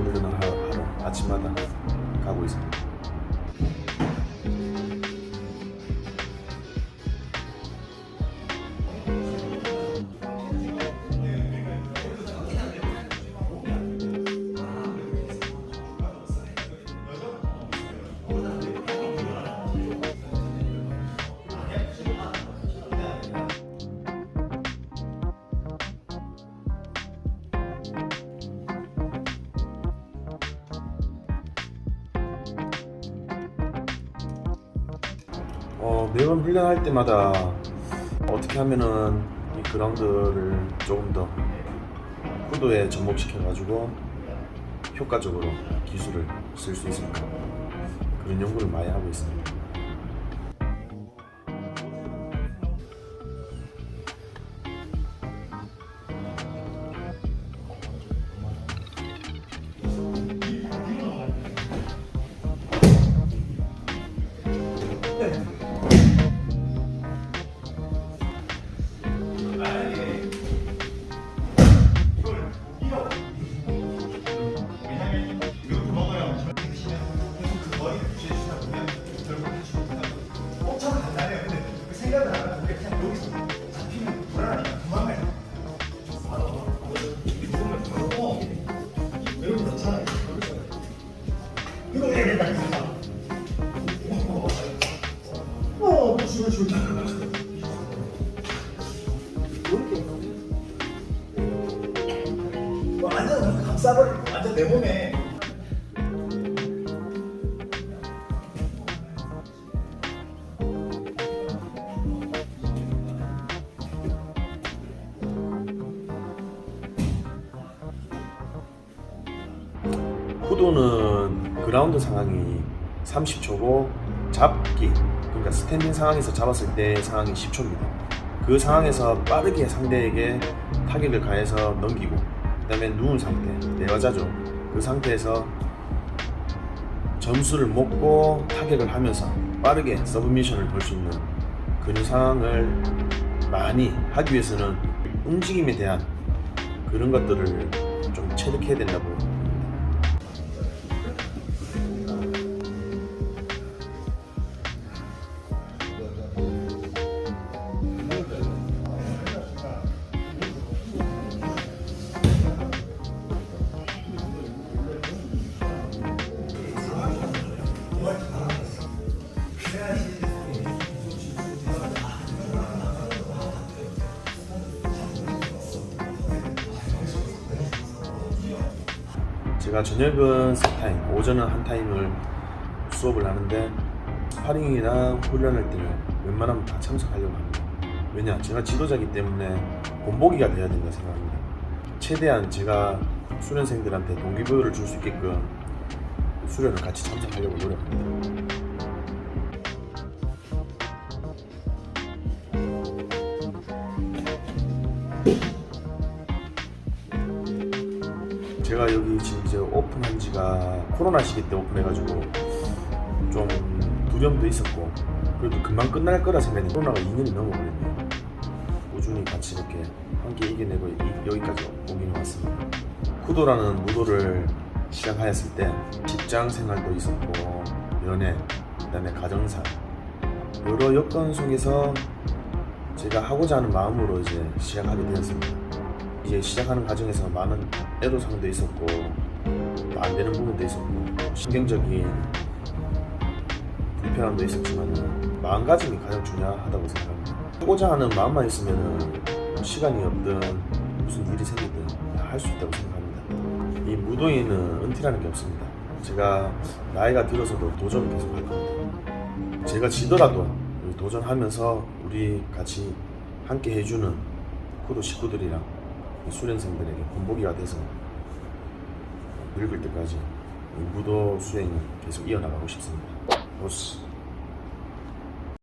훈련을 하- 하러 아침마다 가고 있습니다. 어, 매번 훈련할 때마다 어떻게 하면은 이 그라운드를 조금 더 구도에 접목시켜가지고 효과적으로 기술을 쓸 수 있을까 그런 연구를 많이 하고 있습니다. 완전 감싸버리고 완전 내 몸에. 구도는 그라운드 상황이 30초고 잡기 그러니까 스탠딩 상황에서 잡았을 때 상황이 10초입니다. 그 상황에서 빠르게 상대에게 타격을 가해서 넘기고 그다음에 누운 상태 내여자죠. 그 상태에서 점수를 먹고 타격을 하면서 빠르게 서브미션을 볼 수 있는 그런 상황을 많이 하기 위해서는 움직임에 대한 그런 것들을 좀 체득해야 된다고 제가 저녁은 세 타임, 오전은 한 타임을 수업을 하는데 스파링이나 훈련할 때는 웬만하면 다 참석하려고 합니다. 왜냐, 제가 지도자이기 때문에 본보기가 돼야 된다 생각합니다. 최대한 제가 수련생들한테 동기부여를 줄 수 있게끔 수련을 같이 참석하려고 노력합니다. 제가 여기 지금 이제 오픈한 지가 코로나 시기 때 오픈해가지고 좀 두려움도 있었고 그래도 금방 끝날 거라 생각했는데 코로나가 2년이 넘어버렸네요. 꾸준히 같이 이렇게 함께 이겨내고 이- 여기까지 오긴 왔습니다. 쿠도라는 무도를 시작하였을 때 직장 생활도 있었고 연애, 그다음에 가정사 여러 여건 속에서 제가 하고자 하는 마음으로 이제 시작하게 되었습니다. 이제 시작하는 과정에서 많은 애로사항도 있었고 또안 되는 부분도 있었고 신경적인 불편함도 있었지만 마음가짐이 가장 중요하다고 생각합니다. 하고자 하는 마음만 있으면 시간이 없든 무슨 일이 생기든 할 수 있다고 생각합니다. 이 무도인은 은퇴라는 게 없습니다. 제가 나이가 들어서도 도전을 계속 할 겁니다. 제가 지더라도 도전하면서 우리 같이 함께 해주는 코도 식구들이랑 수련생들에게 본보기가 돼서 늙을 때까지 이 무도 수행을 계속 이어나가고 싶습니다. 보스.